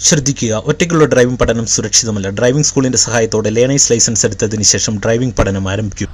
ശ്രദ്ധിക്കുക. ഒറ്റയ്ക്കുള്ള ഡ്രൈവിംഗ് പഠനം സുരക്ഷിതമല്ല. ഡ്രൈവിംഗ് സ്കൂളിന്റെ സഹായത്തോടെ ലേണേഴ്സ് ലൈസൻസ് എടുത്തതിന് ശേഷം ഡ്രൈവിംഗ് പഠനം ആരംഭിക്കും.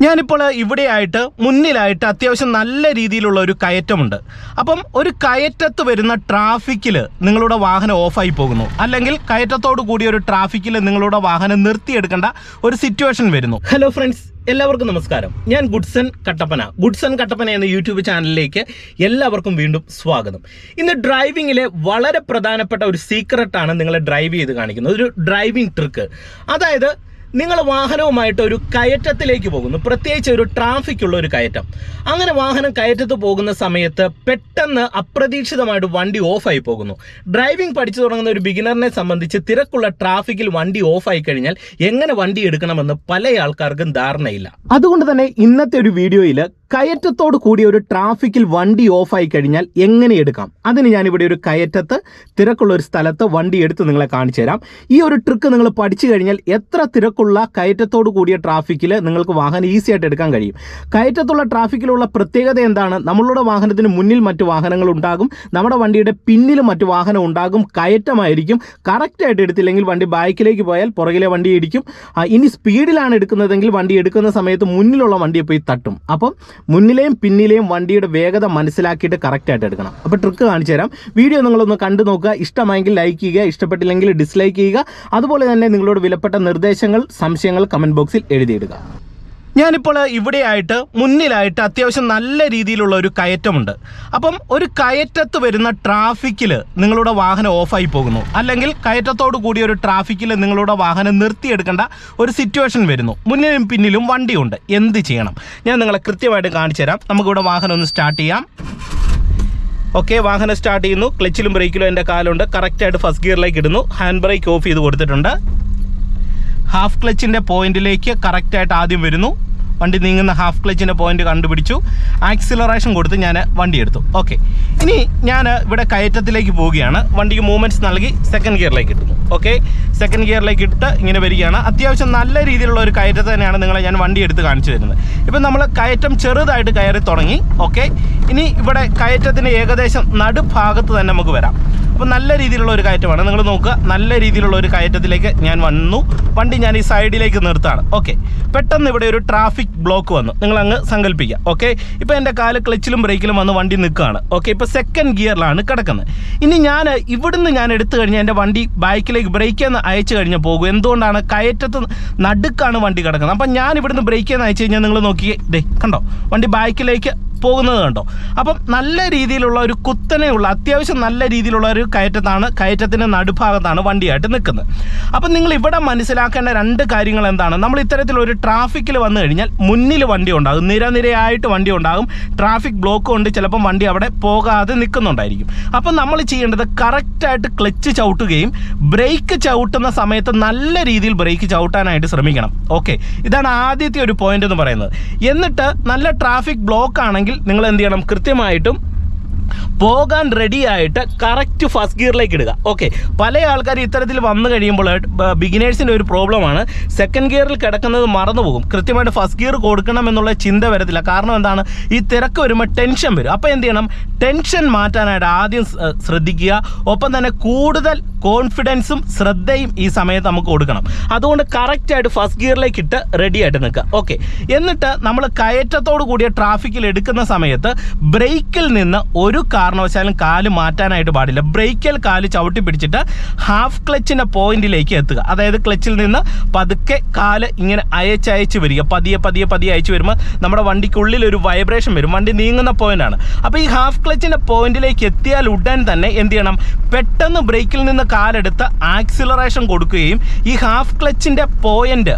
ഞാനിപ്പോൾ ഇവിടെയായിട്ട് മുന്നിലായിട്ട് അത്യാവശ്യം നല്ല രീതിയിലുള്ള ഒരു കയറ്റമുണ്ട്. അപ്പം ഒരു കയറ്റത്ത് വരുന്ന ട്രാഫിക്കിൽ നിങ്ങളുടെ വാഹനം ഓഫായി പോകുന്നു. അല്ലെങ്കിൽ കയറ്റത്തോടു കൂടിയ ഒരു ട്രാഫിക്കിൽ നിങ്ങളുടെ വാഹനം നിർത്തിയെടുക്കേണ്ട ഒരു സിറ്റുവേഷൻ വരുന്നു. ഹലോ ഫ്രണ്ട്സ് എല്ലാവർക്കും നമസ്കാരം. ഞാൻ ഗുഡ്സൺ കട്ടപ്പന. ഗുഡ്സൺ കട്ടപ്പന എന്ന യൂട്യൂബ് ചാനലിലേക്ക് എല്ലാവർക്കും വീണ്ടും സ്വാഗതം. ഇന്ന് ഡ്രൈവിങ്ങിലെ വളരെ പ്രധാനപ്പെട്ട ഒരു സീക്രട്ടാണ് നിങ്ങളെ ഡ്രൈവ് ചെയ്ത് കാണിക്കുന്നത്. ഒരു ഡ്രൈവിംഗ് ട്രിക്ക് അതായത് നിങ്ങൾ വാഹനവുമായിട്ട് ഒരു കയറ്റത്തിലേക്ക് പോകുന്നു. പ്രത്യേകിച്ച് ഒരു ട്രാഫിക് ഉള്ള ഒരു കയറ്റം. അങ്ങനെ വാഹനം കയറ്റത്ത് പോകുന്ന സമയത്ത് പെട്ടെന്ന് അപ്രതീക്ഷിതമായിട്ട് വണ്ടി ഓഫായി പോകുന്നു. ഡ്രൈവിംഗ് പഠിച്ചു തുടങ്ങുന്ന ഒരു ബിഗിനറിനെ സംബന്ധിച്ച് തിരക്കുള്ള ട്രാഫിക്കിൽ വണ്ടി ഓഫായി കഴിഞ്ഞാൽ എങ്ങനെ വണ്ടി എടുക്കണമെന്ന് പല ആൾക്കാർക്കും ധാരണയില്ല. അതുകൊണ്ട് തന്നെ ഇന്നത്തെ ഒരു വീഡിയോയിൽ കയറ്റത്തോട് കൂടിയ ഒരു ട്രാഫിക്കിൽ വണ്ടി ഓഫായി കഴിഞ്ഞാൽ എങ്ങനെ എടുക്കാം? അതിന് ഞാനിവിടെ ഒരു കയറ്റത്ത് തിരക്കുള്ള ഒരു സ്ഥലത്ത് വണ്ടി എടുത്ത് നിങ്ങളെ കാണിച്ചു തരാം. ഈ ഒരു ട്രിക്ക് നിങ്ങൾ പഠിച്ചു കഴിഞ്ഞാൽ എത്ര തിരക്കുള്ള കയറ്റത്തോട് കൂടിയ ട്രാഫിക്കിൽ നിങ്ങൾക്ക് വാഹനം ഈസി ആയിട്ട് എടുക്കാൻ കഴിയും. കയറ്റത്തുള്ള ട്രാഫിക്കിലുള്ള പ്രത്യേകത എന്താണ്? നമ്മളുടെ വാഹനത്തിന് മുന്നിൽ മറ്റു വാഹനങ്ങൾ ഉണ്ടാകും. നമ്മുടെ വണ്ടിയുടെ പിന്നിൽ മറ്റു വാഹനം ഉണ്ടാകും. കയറ്റമായിരിക്കും. കറക്റ്റായിട്ട് എടുത്തില്ലെങ്കിൽ വണ്ടി ബാക്കിലേക്ക് പോയാൽ പുറകിലെ വണ്ടി ഇടിക്കും. ഇനി സ്പീഡിലാണ് എടുക്കുന്നതെങ്കിൽ വണ്ടി എടുക്കുന്ന സമയത്ത് മുന്നിലുള്ള വണ്ടിയെ പോയി തട്ടും. അപ്പം മുന്നിലെയും പിന്നിലെയും വണ്ടിയുടെ വേഗത മനസ്സിലാക്കിയിട്ട് കറക്റ്റായിട്ട് എടുക്കണം. അപ്പോൾ ട്രിക്ക് കാണിച്ചു തരാം. വീഡിയോ നിങ്ങളൊന്ന് കണ്ടു നോക്കുക. ഇഷ്ടമായെങ്കിൽ ലൈക്ക് ചെയ്യുക. ഇഷ്ടപ്പെട്ടില്ലെങ്കിൽ ഡിസ്ലൈക്ക് ചെയ്യുക. അതുപോലെ തന്നെ നിങ്ങളോട് വിലപ്പെട്ട നിർദ്ദേശങ്ങൾ സംശയങ്ങൾ കമന്റ് ബോക്സിൽ എഴുതിയിടുക. ഞാനിപ്പോൾ ഇവിടെയായിട്ട് മുന്നിലായിട്ട് അത്യാവശ്യം നല്ല രീതിയിലുള്ള ഒരു കയറ്റമുണ്ട്. അപ്പം ഒരു കയറ്റത്ത് വരുന്ന ട്രാഫിക്കിൽ നിങ്ങളുടെ വാഹനം ഓഫായി പോകുന്നു. അല്ലെങ്കിൽ കയറ്റത്തോട് കൂടി ഒരു ട്രാഫിക്കിൽ നിങ്ങളുടെ വാഹനം നിർത്തിയെടുക്കേണ്ട ഒരു സിറ്റുവേഷൻ വരുന്നു. മുന്നിലും പിന്നിലും വണ്ടിയുണ്ട്. എന്ത് ചെയ്യണം? ഞാൻ നിങ്ങളെ കൃത്യമായിട്ട് കാണിച്ചു തരാം. നമുക്കിവിടെ വാഹനം ഒന്ന് സ്റ്റാർട്ട് ചെയ്യാം. ഓക്കെ വാഹനം സ്റ്റാർട്ട് ചെയ്യുന്നു. ക്ലച്ചിലും ബ്രേക്കിലും എന്റെ കാലുണ്ട്. കറക്റ്റായിട്ട് ഫസ്റ്റ് ഗിയറിലേക്ക് ഇടുന്നു. ഹാൻഡ് ബ്രേക്ക് ഓഫ് ചെയ്ത് കൊടുത്തിട്ടുണ്ട്. ഹാഫ് ക്ലച്ചിന്റെ പോയിന്റിലേക്ക് കറക്റ്റായിട്ട് ആദ്യം വരുന്നു. വണ്ടി നീങ്ങുന്ന ഹാഫ് ക്ലച്ചിന്റെ പോയിന്റ് കണ്ടുപിടിച്ചു. ആക്സിലറേഷൻ കൊടുത്ത് ഞാൻ വണ്ടി എടുത്തു. ഓക്കെ ഇനി ഞാൻ ഇവിടെ കയറ്റത്തിലേക്ക് പോവുകയാണ്. വണ്ടിക്ക് മൂവ്മെന്റ്സ് നൽകി സെക്കൻഡ് ഗിയറിലേക്ക് ഇട്ടു. ഓക്കെ സെക്കൻഡ് ഗിയറിലേക്ക് ഇട്ട് ഇങ്ങനെ വരികയാണ്. അത്യാവശ്യം നല്ല രീതിയിലുള്ള ഒരു കയറ്റത്ത് തന്നെയാണ് നിങ്ങളെ ഞാൻ വണ്ടി എടുത്ത് കാണിച്ചു തരുന്നത്. ഇപ്പം നമ്മൾ കയറ്റം ചെറുതായിട്ട് കയറി തുടങ്ങി. ഓക്കെ ഇനി ഇവിടെ കയറ്റത്തിന്റെ ഏകദേശം നടുഭാഗത്ത് തന്നെ നമുക്ക് വരാം. അപ്പോൾ നല്ല രീതിയിലുള്ള ഒരു കയറ്റമാണ്. നിങ്ങൾ നോക്കുക നല്ല രീതിയിലുള്ള ഒരു കയറ്റത്തിലേക്ക് ഞാൻ വന്നു. വണ്ടി ഞാൻ ഈ സൈഡിലേക്ക് നിർത്താണ് ഓക്കെ പെട്ടെന്ന് ഇവിടെ ഒരു ട്രാഫിക് ബ്ലോക്ക് വന്നു. നിങ്ങൾ അങ്ങ് സങ്കല്പിക്കുക. ഓക്കെ ഇപ്പോൾ എന്റെ കാൽ ക്ലച്ചിലും ബ്രേക്കിലും വന്ന് വണ്ടി നിൽക്കുകയാണ്. ഓക്കെ ഇപ്പോൾ സെക്കൻഡ് ഗിയറിലാണ് കിടക്കുന്നത്. ഇനി ഞാൻ ഇവിടുന്ന് ഞാൻ എടുത്തു കഴിഞ്ഞാൽ എന്റെ വണ്ടി ബൈക്കിലേക്ക് ബ്രേക്ക് എന്ന് അയച്ചു കഴിഞ്ഞാൽ പോകും. എന്തുകൊണ്ടാണ്? കയറ്റത്ത് നടുക്കാണ് വണ്ടി കിടക്കുന്നത്. അപ്പം ഞാൻ ഇവിടുന്ന് ബ്രേക്ക് എന്ന് അയച്ചു കഴിഞ്ഞാൽ നിങ്ങൾ നോക്കിയേ ദേ കണ്ടോ? വണ്ടി ബാക്കിലേക്ക് പോകുന്നത് കണ്ടോ? അപ്പം നല്ല രീതിയിലുള്ള ഒരു കുത്തനെയുള്ള അത്യാവശ്യം നല്ല രീതിയിലുള്ള ഒരു കയറ്റത്താണ് കയറ്റത്തിന്റെ നടുഭാഗത്താണ് വണ്ടിയായിട്ട് നിൽക്കുന്നത്. അപ്പം നിങ്ങൾ ഇവിടെ മനസ്സിലാക്കേണ്ട രണ്ട് കാര്യങ്ങൾ എന്താണ്? നമ്മൾ ഇത്തരത്തിലൊരു ട്രാഫിക്കിൽ വന്നു കഴിഞ്ഞാൽ മുന്നിൽ വണ്ടി ഉണ്ടാകും നിരനിരയായിട്ട് വണ്ടി ഉണ്ടാകും. ട്രാഫിക് ബ്ലോക്ക് കൊണ്ട് ചിലപ്പം വണ്ടി അവിടെ പോകാതെ നിൽക്കുന്നുണ്ടായിരിക്കും. അപ്പം നമ്മൾ ചെയ്യേണ്ടത് കറക്റ്റായിട്ട് ക്ലച്ച് ചവിട്ടുകയും ബ്രേക്ക് ചവിട്ടുന്ന സമയത്ത് നല്ല രീതിയിൽ ബ്രേക്ക് ചവിട്ടാനായിട്ട് ശ്രമിക്കണം. ഓക്കെ. ഇതാണ് ആദ്യത്തെ ഒരു പോയിന്റ് എന്ന് പറയുന്നത്. എന്നിട്ട് നല്ല ട്രാഫിക് ബ്ലോക്ക് ആണെങ്കിൽ നിങ്ങൾ എന്ത് ചെയ്യണം? കൃത്യമായിട്ടും പോകാൻ റെഡി ആയിട്ട് കറക്റ്റ് ഫസ്റ്റ് ഗിയറിലേക്ക് ഇടുക. ഓക്കെ പല ആൾക്കാർ ഇത്തരത്തിൽ വന്നു കഴിയുമ്പോൾ ബിഗിനേഴ്സിന്റെ ഒരു പ്രോബ്ലമാണ് സെക്കൻഡ് ഗിയറിൽ കിടക്കുന്നത് മറന്നു പോകും. കൃത്യമായിട്ട് ഫസ്റ്റ് ഗിയർ കൊടുക്കണം എന്നുള്ള ചിന്ത വരത്തില്ല. കാരണം എന്താണ്? ഈ തിരക്ക് വരുമ്പോൾ ടെൻഷൻ വരും. അപ്പോൾ എന്ത് ചെയ്യണം? ടെൻഷൻ മാറ്റാനായിട്ട് ആദ്യം ശ്രദ്ധിക്കുക. ഒപ്പം തന്നെ കൂടുതൽ കോൺഫിഡൻസും ശ്രദ്ധയും ഈ സമയത്ത് നമുക്ക് കൊടുക്കണം. അതുകൊണ്ട് കറക്റ്റായിട്ട് ഫസ്റ്റ് ഗിയറിലേക്ക് ഇട്ട് റെഡി ആയിട്ട് നിൽക്കുക. ഓക്കെ എന്നിട്ട് നമ്മൾ കയറ്റത്തോട് കൂടിയ ട്രാഫിക്കിൽ എടുക്കുന്ന സമയത്ത് ബ്രേക്കിൽ നിന്ന് ഒരു കാരണവശാലും കാൽ മാറ്റാനായിട്ട് പാടില്ല. ബ്രേക്കിൽ കാൽ ചവിട്ടി പിടിച്ചിട്ട് ഹാഫ് ക്ലച്ചിന്റെ പോയിന്റിലേക്ക് എത്തുക. അതായത് ക്ലച്ചിൽ നിന്ന് പതുക്കെ കാൽ ഇങ്ങനെ അയച്ചയച്ച് വരിക. പതിയെ പതിയെ പതിയെ അയച്ചു വരുമ്പോൾ നമ്മുടെ വണ്ടിക്കുള്ളിൽ ഒരു വൈബ്രേഷൻ വരും. വണ്ടി നീങ്ങുന്ന പോയിന്റാണ് അപ്പോൾ ഈ ഹാഫ് ക്ലച്ചിന്റെ പോയിന്റിലേക്ക് എത്തിയാൽ ഉടൻ തന്നെ എന്ത് ചെയ്യണം? പെട്ടെന്ന് ബ്രേക്കിൽ നിന്ന് കാലെടുത്ത് ആക്സിലറേഷൻ കൊടുക്കുകയും ഈ ഹാഫ് ക്ലച്ചിന്റെ പോയിന്റ്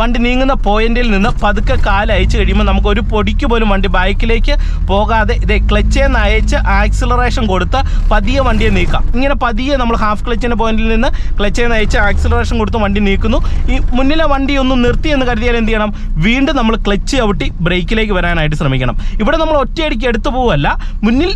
വണ്ടി നീങ്ങുന്ന പോയിന്റിൽ നിന്ന് പതുക്കെ കാൽ അയച്ചു കഴിയുമ്പോൾ നമുക്ക് ഒരു പൊടിക്ക് പോലും വണ്ടി ബൈക്കിലേക്ക് പോകാതെ ഇതേ ക്ലച്ചിൽ നിന്ന് അയച്ച് ആക്സിലറേഷൻ കൊടുത്ത് പതിയെ വണ്ടിയെ നീക്കാം. ഇങ്ങനെ പതിയെ നമ്മൾ ഹാഫ് ക്ലച്ചിന്റെ പോയിന്റിൽ നിന്ന് ക്ലച്ചിൽ നിന്ന് അയച്ച് ആക്സിലറേഷൻ കൊടുത്ത് വണ്ടി നീക്കുന്നു. ഈ മുന്നിലെ വണ്ടി ഒന്ന് നിർത്തി എന്ന് കരുതിയാൽ എന്ത് ചെയ്യണം? വീണ്ടും നമ്മൾ ക്ലച്ച് ചവിട്ടി ബ്രേക്കിലേക്ക് വരാനായിട്ട് ശ്രമിക്കണം. ഇവിടെ നമ്മൾ ഒറ്റയടിക്ക് എടുത്തു പോവല്ല. മുന്നിൽ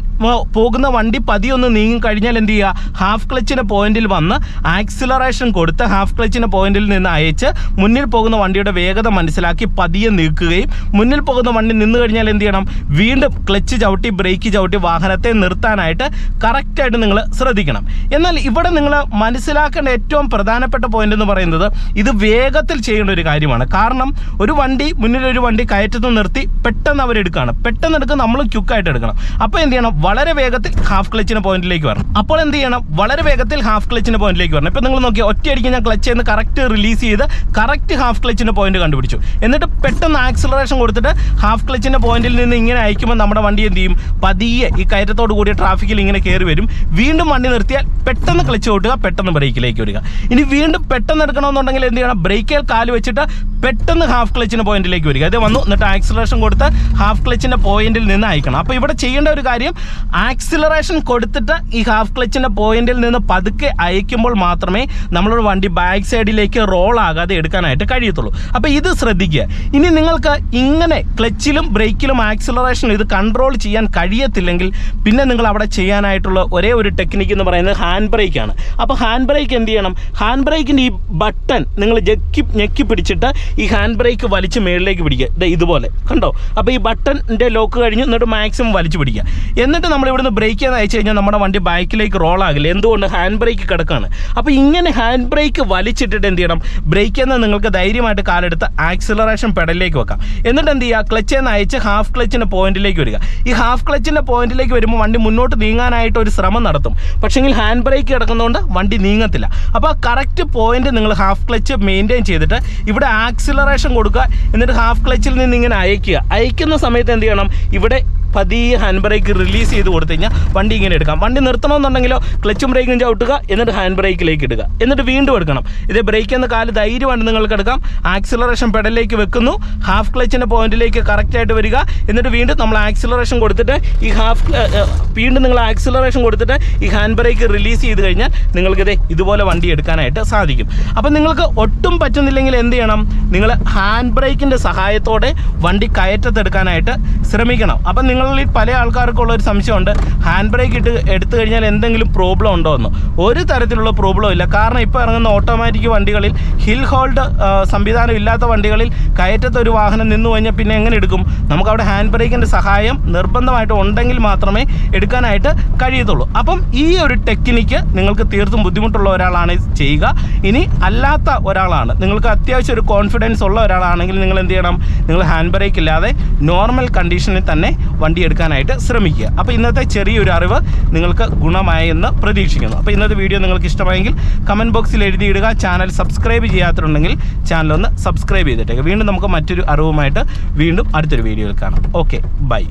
പോകുന്ന വണ്ടി പതിയൊന്ന് നീങ്ങി കഴിഞ്ഞാൽ എന്ത് ചെയ്യുക? ഹാഫ് ക്ലച്ചിന്റെ പോയിന്റ് പോയിന്റിൽ വന്ന് ആക്സിലറേഷൻ കൊടുത്ത് ഹാഫ് ക്ലച്ചിന്റെ പോയിന്റിൽ നിന്ന് അയച്ച് മുന്നിൽ പോകുന്ന വണ്ടിയുടെ വേഗത മനസ്സിലാക്കി പതിയെ നീക്കുകയും മുന്നിൽ പോകുന്ന വണ്ടി നിന്ന് കഴിഞ്ഞാൽ എന്ത് ചെയ്യണം? വീണ്ടും ക്ലച്ച് ചവിട്ടി ബ്രേക്ക് ചവിട്ടി വാഹനത്തെ നിർത്താനായിട്ട് കറക്റ്റായിട്ട് നിങ്ങൾ ശ്രദ്ധിക്കണം. എന്നാൽ ഇവിടെ നിങ്ങൾ മനസ്സിലാക്കേണ്ട ഏറ്റവും പ്രധാനപ്പെട്ട പോയിന്റ് എന്ന് പറയുന്നത് ഇത് വേഗത്തിൽ ചെയ്യേണ്ട ഒരു കാര്യമാണ്. കാരണം ഒരു വണ്ടി മുന്നിൽ ഒരു വണ്ടി കയറ്റത്ത് നിർത്തി പെട്ടെന്ന് അവരെടുക്കുകയാണ് പെട്ടെന്ന് എടുക്കുക നമ്മൾ ക്യുക്കായിട്ട് എടുക്കണം. അപ്പോൾ എന്ത് ചെയ്യണം? വളരെ വേഗത്തിൽ ഹാഫ് ക്ലച്ചിന് പോയിന്റിലേക്ക് വരണം. അപ്പോൾ എന്ത് ചെയ്യണം? വളരെ വേഗത്തിൽ ഹാഫ് ക്ലച്ചിന് പോയിന്റിലേക്ക് വരണം. ഇപ്പോൾ നിങ്ങൾ നോക്കി ഒറ്റയടിക്ക് ഞാൻ ക്ലച്ച് ചെയ്യുന്ന കറക്റ്റ് റിലീസ് ചെയ്ത് കറക്റ്റ് ഹാഫ് ക്ലച്ചിന്റെ പോയിന്റ് കണ്ടുപിടിച്ചു. എന്നിട്ട് പെട്ടെന്ന് ആക്സിലറേഷൻ കൊടുത്തിട്ട് ഹാഫ് ക്ലച്ചിന്റെ പോയിന്റിൽ നിന്ന് ഇങ്ങനെ അയക്കുമ്പോൾ നമ്മുടെ വണ്ടി എന്ത് ചെയ്യും? പതിയെ ഈ കയറ്റത്തോട് കൂടിയ ട്രാഫിക്കിൽ ഇങ്ങനെ കയറി വരും. വീണ്ടും വണ്ടി നിർത്തിയാൽ പെട്ടെന്ന് ക്ലച്ച് കൊടുക്കുക പെട്ടെന്ന് ബ്രേക്കിലേക്ക് വരിക ഇനി വീണ്ടും പെട്ടെന്ന് എടുക്കണമെന്നുണ്ടെങ്കിൽ എന്ത് ചെയ്യണം? ബ്രേക്കിൽ കാൽ വെച്ചിട്ട് പെട്ടെന്ന് ഹാഫ് ക്ലച്ചിന്റെ പോയിന്റിലേക്ക് വരിക. അത് വന്നു. എന്നിട്ട് ആക്സിലറേഷൻ കൊടുത്ത് ഹാഫ് ക്ലച്ചിന്റെ പോയിന്റിൽ നിന്ന് അയക്കണം. അപ്പോൾ ഇവിടെ ചെയ്യേണ്ട ഒരു കാര്യം ആക്സിലറേഷൻ കൊടുത്തിട്ട് ഈ ഹാഫ് ക്ലച്ചിന്റെ പോയിന്റിൽ നിന്ന് പതുക്കെ അയക്കുമ്പോൾ മാത്രമേ നമ്മളൊരു വണ്ടി ബാക്ക് സൈഡിലേക്ക് റോൾ ആകാതെ എടുക്കാനായിട്ട് കഴിയത്തുള്ളൂ. അപ്പോൾ ഇത് ശ്രദ്ധിക്കുക. ഇനി നിങ്ങൾക്ക് ഇങ്ങനെ ക്ലച്ചിലും ബ്രേക്കിലും ആക്സിലറേഷനും ഇത് കൺട്രോൾ ചെയ്യാൻ കഴിയത്തില്ലെങ്കിൽ പിന്നെ നിങ്ങൾ അവിടെ ചെയ്യാനായിട്ടുള്ള ഒരേ ഒരു ടെക്നിക്ക് എന്ന് പറയുന്നത് ഹാൻഡ് ബ്രേക്കാണ് അപ്പോൾ ഹാൻഡ് ബ്രേക്ക് എന്ത് ചെയ്യണം? ഹാൻഡ് ബ്രേക്കിന്റെ ഈ ബട്ടൺ നിങ്ങൾ ജക്കി ഞെക്കി പിടിച്ചിട്ട് ഈ ഹാൻഡ് ബ്രേക്ക് വലിച്ച് മേളിലേക്ക് പിടിക്കുക. ഇത് ഇതുപോലെ. കണ്ടോ? അപ്പോൾ ഈ ബട്ടന്റെ ലോക്ക് കഴിഞ്ഞ് എന്നിട്ട് മാക്സിമം വലിച്ചു പിടിക്കുക. എന്നിട്ട് നമ്മൾ ഇവിടുന്ന് ബ്രേക്ക് ചെയ്ത് അയച്ചു കഴിഞ്ഞാൽ നമ്മുടെ വണ്ടി ബാക്കിലേക്ക് റോൾ ആകില്ല. എന്തുകൊണ്ട്? ഹാൻഡ് ബ്രേക്ക് കിടക്കാണ്. അപ്പോൾ ഇങ്ങനെ ഹാൻഡ് ബ്രേക്ക് വലിച്ചിട്ടിട്ട് എന്ത് ചെയ്യണം? ബ്രേക്ക് എന്നാൽ നിങ്ങൾക്ക് ധൈര്യമായിട്ട് കാലെടുത്ത് ആക്സിലറേഷൻ പെഡലിലേക്ക് വെക്കാം. എന്നിട്ട് എന്ത് ചെയ്യുക? ക്ലച്ച് എന്ന് അയച്ച് ഹാഫ് ക്ലച്ചിന്റെ പോയിന്റിലേക്ക് വരിക. ഈ ഹാഫ് ക്ലച്ചിന്റെ പോയിന്റിലേക്ക് വരുമ്പോൾ വണ്ടി മുന്നോട്ട് നീങ്ങാനായിട്ട് ഒരു ശ്രമം നടത്തും. പക്ഷേങ്കിൽ ഹാൻഡ് ബ്രേക്ക് കിടക്കുന്നതുകൊണ്ട് വണ്ടി നീങ്ങത്തില്ല. അപ്പോൾ കറക്റ്റ് പോയിന്റ് നിങ്ങൾ ഹാഫ് ക്ലച്ച് മെയിന്റെയിൻ ചെയ്തിട്ട് ഇവിടെ ആക്സിലറേഷൻ കൊടുക്കുക. എന്നിട്ട് ഹാഫ് ക്ലച്ചിൽ നിന്ന് ഇങ്ങനെ അയക്കുക അയക്കുന്ന സമയത്ത് എന്ത് ചെയ്യണം? ഇവിടെ പതിയെ ഹാൻഡ് ബ്രേക്ക് റിലീസ് ചെയ്ത് കൊടുത്തു കഴിഞ്ഞാൽ വണ്ടി ഇങ്ങനെ എടുക്കാം. വണ്ടി നിർത്തണമെന്നുണ്ടെങ്കിലോ ക്ലച്ചും ബ്രേക്കും ചവിട്ടുക എന്നിട്ട് ഹാൻഡ് ബ്രേക്കിലേക്ക് ഇടുക. എന്നിട്ട് വീണ്ടും എടുക്കണം. ഇത് ബ്രേക്ക് എന്ന കാൽ ധൈര്യമാണ് നിങ്ങൾക്ക് എടുക്കാം. ആക്സിലറേഷൻ പെഡലിലേക്ക് വെക്കുന്നു. ഹാഫ് ക്ലച്ചിന്റെ പോയിന്റിലേക്ക് കറക്റ്റായിട്ട് വരിക. എന്നിട്ട് വീണ്ടും നമ്മൾ ആക്സിലറേഷൻ കൊടുത്തിട്ട് ഈ ഹാഫ് വീണ്ടും നിങ്ങൾ ആക്സിലറേഷൻ കൊടുത്തിട്ട് ഈ ഹാൻഡ് ബ്രേക്ക് റിലീസ് ചെയ്ത് കഴിഞ്ഞാൽ നിങ്ങൾക്കിത് ഇതുപോലെ വണ്ടി എടുക്കാനായിട്ട് സാധിക്കും. അപ്പം നിങ്ങൾക്ക് ഒട്ടും പറ്റുന്നില്ലെങ്കിൽ എന്ത് ചെയ്യണം? നിങ്ങൾ ഹാൻഡ് ബ്രേക്കിന്റെ സഹായത്തോടെ വണ്ടി കയറ്റത്തെടുക്കാനായിട്ട് ശ്രമിക്കണം. അപ്പം നിങ്ങളിൽ പല ആൾക്കാർക്കുള്ള ഒരു സംശയമുണ്ട്. ഹാൻഡ് ബ്രേക്ക് ഇട്ട് എടുത്തു കഴിഞ്ഞാൽ എന്തെങ്കിലും പ്രോബ്ലം ഉണ്ടോ എന്ന്. ഒരു തരത്തിലുള്ള പ്രോബ്ലം ഇല്ല. കാരണം ഇപ്പോൾ ഇറങ്ങുന്ന ഓട്ടോമാറ്റിക് വണ്ടികളിൽ ഹിൽ ഹോൾഡ് സംവിധാനം ഇല്ലാത്ത വണ്ടികളിൽ കയറ്റത്തെ ഒരു വാഹനം നിന്നു കഴിഞ്ഞാൽ പിന്നെ എങ്ങനെ എടുക്കും? നമുക്ക് അവിടെ ഹാൻഡ് ബ്രേക്കിന്റെ സഹായം നിർബന്ധമായിട്ട് ഉണ്ടെങ്കിൽ മാത്രമേ എടുക്കാനായിട്ട് കഴിയത്തുള്ളൂ. അപ്പം ഈ ഒരു ടെക്നിക്ക് നിങ്ങൾക്ക് തീർത്തും ബുദ്ധിമുട്ടുള്ള ഒരാളാണ് ചെയ്യുക. ഇനി അല്ലാത്ത ഒരാളാണ്. നിങ്ങൾക്ക് അത്യാവശ്യം ഒരു കോൺഫിഡൻസ് ഉള്ള ഒരാളാണെങ്കിൽ നിങ്ങൾ എന്ത് ചെയ്യണം? നിങ്ങൾ ഹാൻഡ് ബ്രേക്ക് ഇല്ലാതെ നോർമൽ കണ്ടീഷനിൽ തന്നെ വണ്ടി എടുക്കാനായിട്ട് ശ്രമിക്കുക. അപ്പോൾ ഇന്നത്തെ ചെറിയൊരു അറിവ് നിങ്ങൾക്ക് ഗുണമായെന്ന് പ്രതീക്ഷിക്കുന്നു. അപ്പോൾ ഇന്നത്തെ വീഡിയോ നിങ്ങൾക്ക് ഇഷ്ടമായെങ്കിൽ കമന്റ് ബോക്സിൽ എഴുതിയിടുക ചാനൽ സബ്സ്ക്രൈബ് ചെയ്യാത്തിട്ടുണ്ടെങ്കിൽ ചാനൽ ഒന്ന് സബ്സ്ക്രൈബ് ചെയ്തിട്ടേക്ക്. വീണ്ടും നമുക്ക് മറ്റൊരു അറിവുമായിട്ട് വീണ്ടും അടുത്തൊരു വീഡിയോയിൽ കാണാം. Okay bye